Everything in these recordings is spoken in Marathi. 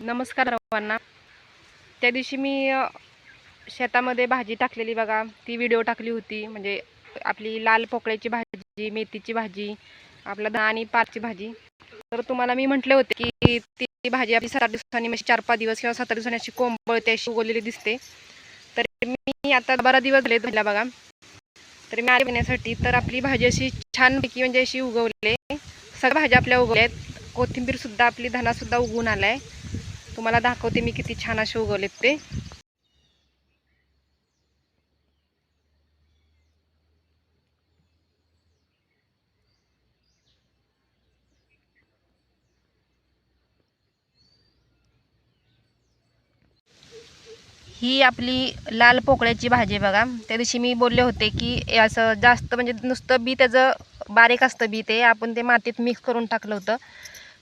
नमस्कार सर्वांना. त्या दिवशी मी शेतामध्ये भाजी टाकलेली बघा. ती व्हिडिओ टाकली होती. म्हणजे आपली लाल पोकळ्याची भाजी मेथीची भाजी आपला दहा आणि पाचची भाजी. तर तुम्हाला मी म्हटले होते की ती भाजी आपली सात दिवसांनी म्हणजे चार पाच दिवस किंवा सात दिवसांनी अशी कोंबळ अशी उगवलेली दिसते. तर मी आता बारा दिवस झाले झाला बघा. तर मी आले तर आपली भाजी अशी छानपैकी म्हणजे अशी उगवली. सगळ्या भाज्या आपल्या उगवल्या आहेत. कोथिंबीरसुद्धा आपली धनासुद्धा उगवून आला आहे तुम्हाला दाखवते मी किती छान असे उगवलेत ते. ही आपली लाल पोकळ्याची भाजी बघा. त्या दिवशी मी बोलले होते की असं जास्त म्हणजे नुसतं बी त्याचं बारीक असतं बी ते. आपण ते मातीत मिक्स करून टाकलं होतं.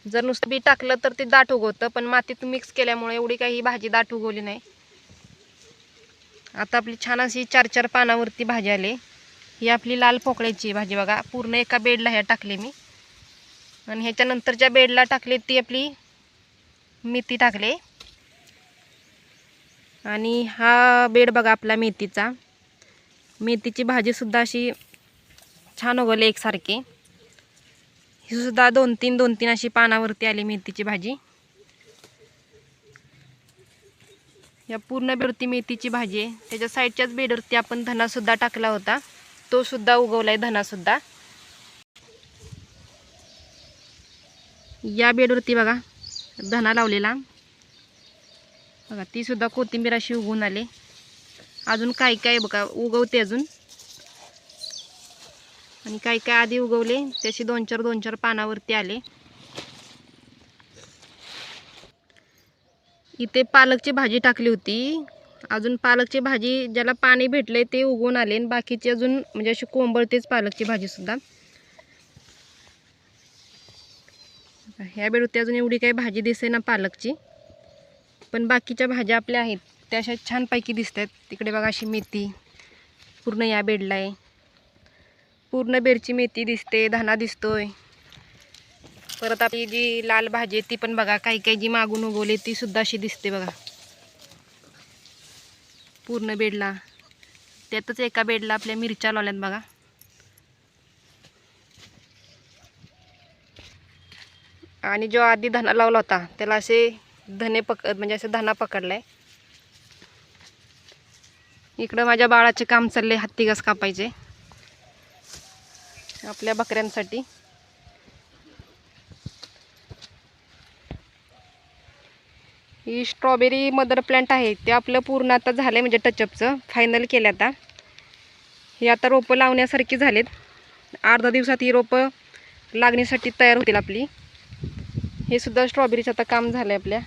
जर नुसतं बी टाकलं तर ते दाट उगवतं पण मातीत मिक्स केल्यामुळे एवढी काही भाजी दाट उगवली नाही. आता आपली छान अशी चार चार पानावरती भाजी आली. ही आपली लाल पोकळ्याची भाजी बघा पूर्ण एका बेडला ह्या टाकली मी. आणि ह्याच्यानंतरच्या बेडला टाकली ती आपली मेथी टाकले. आणि हा बेड बघा आपला मेथीचा. मेथीची भाजीसुद्धा अशी छान उगवली एकसारखी. ही सुद्धा दोन तीन दोन तीन अशी पानावरती आली मेथीची भाजी. या पूर्ण बेडवरती मेथीची भाजी आहे. त्याच्या साईडच्याच बेडवरती आपण धनासुद्धा टाकला होता. तो सुद्धा उगवलाय धनासुद्धा या बेडवरती बघा धना लावलेला. बघा ती सुद्धा कोथिंबीर अशी उगवून आले. अजून काय काय बघा उगवते अजून. आणि काय काय आधी उगवले त्याचे दोन चार दोन चार पानावरती आले. इथे पालकची भाजी टाकली होती. अजून पालकची भाजी ज्याला पाणी भेटले ते उगवून आले आणि बाकीची अजून म्हणजे अशी कोंबळतेच पालकची भाजी सुद्धा. ह्या बेडवरती अजून एवढी काही भाजी दिसे ना पालकची. पण बाकीच्या भाज्या आपल्या आहेत त्या अशा छानपैकी दिसत आहेत तिकडे बघा अशी मेथी पूर्ण या बेडला आहे. पूर्ण बेडची मेथी दिसते धना दिसतोय. परत आपली जी लाल भाजी आहे ती पण बघा काही काही जी मागून उगवली ती सुद्धा अशी दिसते बघा. पूर्ण बेडला. त्यातच एका बेडला आपल्या मिरच्या लावल्यात बघा. आणि जो आधी धना लावला होता त्याला असे धने पक म्हणजे असं धना पकडलाय. इकडं माझ्या बाळाचे काम चालले हत्ती घास कापायचे. आपल्या बकऱ्यांसाठी. ही स्ट्रॉबेरी मदर प्लांट आहे. ते आपलं पूर्ण आता झालं म्हणजे टचअपचं फायनल केलं आता. ही आता रोपं लावण्यासारखी झालेत. अर्धा दिवसात ही रोपं लागण्यासाठी तयार होतील आपली. हे सुद्धा स्ट्रॉबेरीचं आता काम झालं आहे आपल्या.